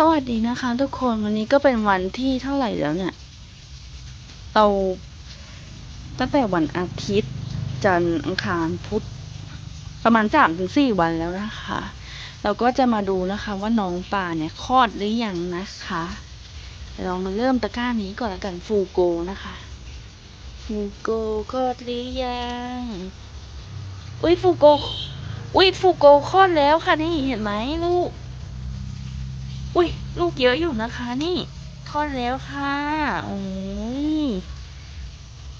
สวัสดีนะคะทุกคนวันนี้ก็เป็นวันที่เท่าไหร่แล้วเนี่ย เราตั้งแต่วันอาทิตย์ จันทร์อังคารพุธประมาณสามถึงสี่วันแล้วนะคะ เราก็จะมาดูนะคะว่าน้องป่าเนี่ยคลอดหรือยังนะคะเดี๋ยวเรามาเริ่มตะกร้านี้ก่อนละกันฟูโกนะคะฟูโกคลอดหรือยังอุ้ยฟูโกอุ้ยฟูโกคลอดแล้วค่ะนี่เห็นไหมลูก อุ้ยลูกเยอะอยู่นะคะนี่คลอดแล้วค่ะโอ้ย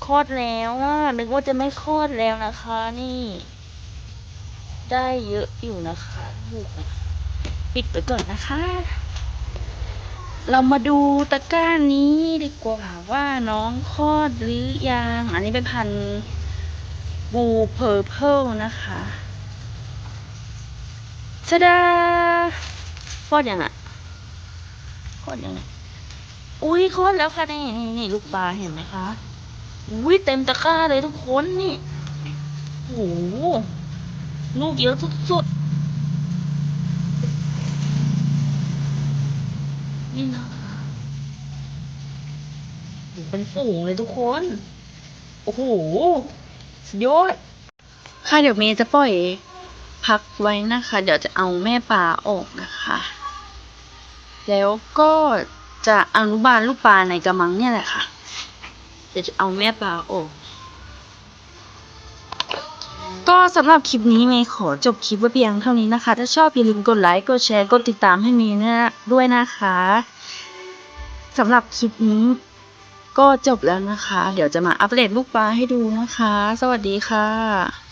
คลอดแล้วอะนึกว่าจะไม่คลอดแล้วนะคะนี่ ได้เยอะอยู่นะคะลูกปิดไปก่อนนะคะ เรามาดูตะกร้านี้ดีกว่าว่าน้องคลอดหรือยัง อันนี้เป็นพันธุ์บูเพอร์เพลนะคะชะดาคลอดยังอะคลอ ดยังไงอุ้ยคลอดแล้วค่ะนี่นี่นี่ลูกปลาเห็นไหมคะอุ้ยเต็มตะกร้าเลยทุกคนนี่โอ้โหลูกเยอะสุดๆนี่นะคะโอ้โหเป็นฝูงเลยทุกคน โอ้โหสุดยอดค่ะเดี๋ยวเมย์จะปล่อยพักไว้นะคะ เดี๋ยวจะเอาแม่ปลาออกนะคะ แล้วก็จะอนุบาลลูกปลาในกระมังเนี่ยแหละค่ะเดี๋ยวจะเอาแม่ปลาออกก็สำหรับคลิปนี้เมย์ขอจบคลิปไว้เพียงเท่านี้นะคะ ถ้าชอบอย่าลืมกดไลค์กดแชร์กดติดตามให้เมย์นะด้วยนะคะสำหรับคลิปนี้ก็จบแล้วนะคะ เดี๋ยวจะมาอัปเดตลูกปลาให้ดูนะคะ สวัสดีค่ะ